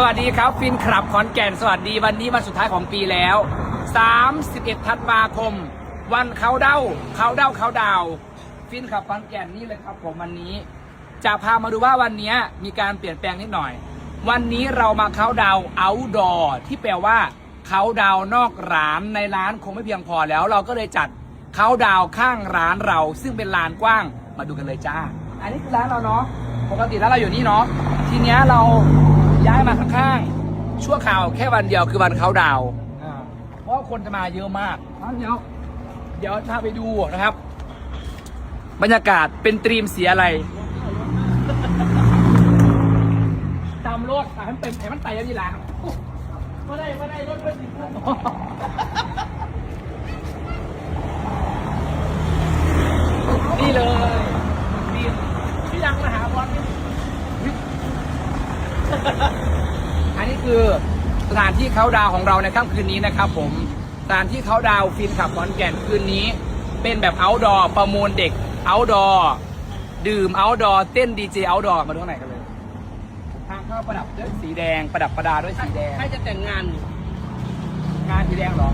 สวัสดีครับฟินคลับขอนแก่นสวัสดีวันนี้วันสุดท้ายของปีแล้ว 31 ธันวาคม วันเขาเด้าเขาเด้าเขาดาว ฟินคลับขอนแก่นนี่เลยครับผมวันนี้ จะพามาดูว่าวันนี้มีการเปลี่ยนแปลงนิดหน่อย วันนี้เรามาเขาดาวเอาดอที่แปลว่าเขาดาวนอกร้านในร้านคงไม่เพียงพอแล้ว เราก็เลยจัดเขาดาวข้างร้านเรา ซึ่งเป็นลานกว้างมาดูกันเลยจ้า อันนี้คือร้านเราเนาะปกติแล้วเราอยู่นี่เนาะทีเนี้ยเรา ย้ายมาข้างๆชั่วคราวแค่วันเดียวคือวันเขาดาวน์อ่าเพราะว่าคนจะมาเยอะมากเอาเดี๋ยวเดี๋ยวพาไปดูนะครับ บรรยากาศเป็นตรีมสีอะไรตามรถให้มันเต็มให้มันไต่ยังดีหลังไม่ได้ไม่ได้รถเป็นสีนี่เลยนี่พี่ยังมาหาบอลนี่ อันนี้คือสถานที่เขาดาวน์ของเราในค่ำคืนนี้นะครับ ผมสถานที่เขาดาวน์ฟินขับขอนแก่นคืนนี้ เป็นแบบ outdoor ประมูลเด็ก outdoor ดื่ม outdoor เต้นดีเจ outdoor มาดูข้างในกันเลยทางเข้าประดับด้วยสีแดงประดับประดาด้วยสีแดงใครจะแต่งงานอยู่งานสีแดงเหรอ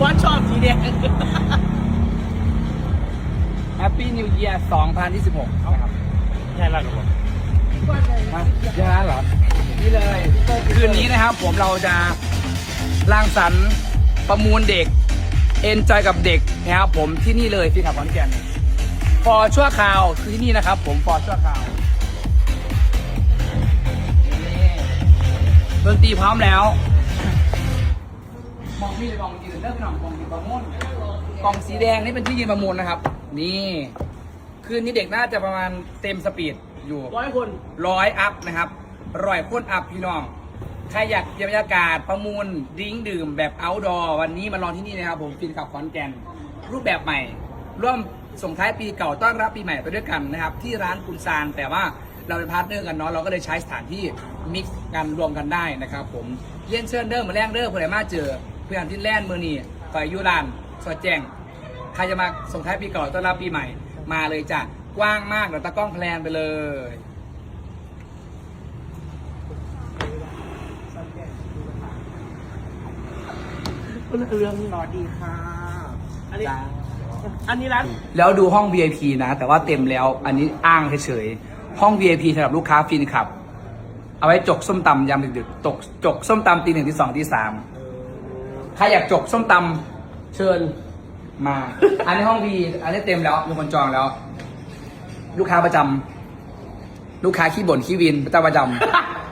ว่าชอบสีแดง Happy New Year 2026นะครับใช่แล้วครับมาเยอะเหรอ นี่เลย คืนนี้นะครับผมเราจะร่างสรรค์ประมูลเด็ก เอนจอยกับเด็กนะครับผมที่นี่เลยที่ขับขอนแก่นฟอชั่วคราวคือที่นี่นะครับผมฟอชั่วคราวดนตรีพร้อมแล้วมองพี่เลยมองยืนเริ่มหน่อยมองยืนประมูลกล่องสีแดงนี่เป็นที่ยืนประมูลนะครับ นี่ คืนนี้เด็กน่าจะประมาณเต็มสปีด อยู่ร้อยคนร้อยอัพนะครับร้อยพ่นอัพพี่น้อง ใครอยากเยี่ยมบรรยากาศประมูลดิ้งดื่มแบบ outdoor วันนี้มาลองที่นี่นะครับผมฟินขับขอนแก่นรูปแบบใหม่ ร่วมส่งท้ายปีเก่าต้อนรับปีใหม่ไปด้วยกันนะครับ ที่ร้านคุณซานแต่ว่าเราเป็นพาร์ทเนอร์กันเนาะเราก็เลยใช้สถานที่มิกซ์กันรวมกันได้นะครับผมเลียนเชิญเดิมมาแรงเด้อเพื่อนมาเจอเพื่อนที่แล่นมือนี่คอยอยูรานสอดแจ้งใครจะมาส่งท้ายปีเก่าต้อนรับปีใหม่มาเลยจ้ะ กว้างมากเดี๋ยวตากล้องแพลนไปเลยคนเรืองสวัสดีค่ะ อันนี้ อันนี้ร้านแล้วดูห้อง VIP นะ แต่ว่าเต็มแล้ว อันนี้อ้างเฉยๆ ห้อง VIP สำหรับลูกค้าฟินขับ เอาไว้จกส้มตำยามดึกๆตกจกส้มตำตีหนึ่งตีสองตีสามใครอยากจกส้มตำเชิญมา อันนี้ห้อง V อันนี้เต็มแล้วมีคนจองแล้ว ลูกค้าประจำลูกค้าขี้บ่นขี้วินประจำประจำ